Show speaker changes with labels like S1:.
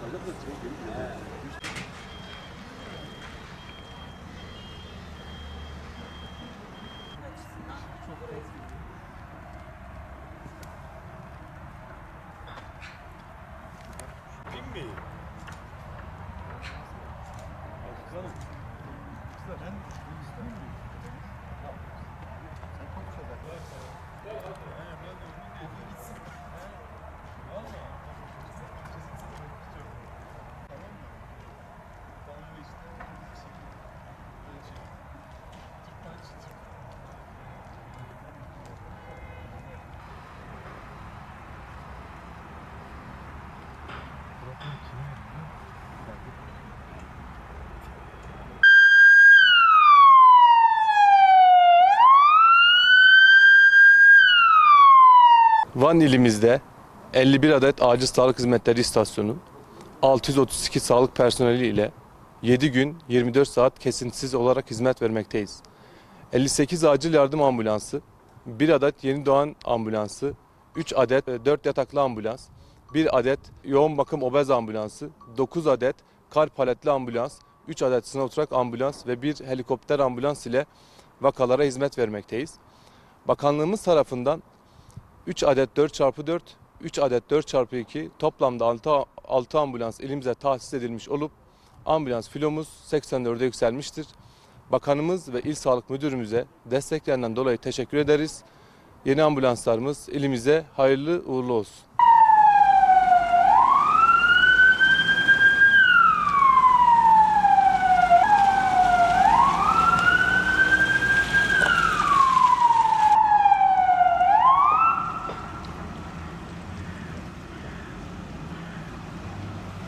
S1: Kızlar ben bunu istemiyorum. Van ilimizde 51 adet acil sağlık hizmetleri istasyonu, 632 sağlık personeli ile 7 gün 24 saat kesintisiz olarak hizmet vermekteyiz. 58 acil yardım ambulansı, 1 adet yeni doğan ambulansı, 3 adet 4 yataklı ambulans, 1 adet yoğun bakım obez ambulansı, 9 adet kar paletli ambulans, 3 adet sinotrak ambulans ve 1 helikopter ambulans ile vakalara hizmet vermekteyiz. Bakanlığımız tarafından 3 adet 4x4, 3 adet 4x2 toplamda 6, 6 ambulans elimize tahsis edilmiş olup ambulans filomuz 84'e yükselmiştir. Bakanımız ve İl Sağlık Müdürümüze desteklerinden dolayı teşekkür ederiz. Yeni ambulanslarımız ilimize hayırlı uğurlu olsun.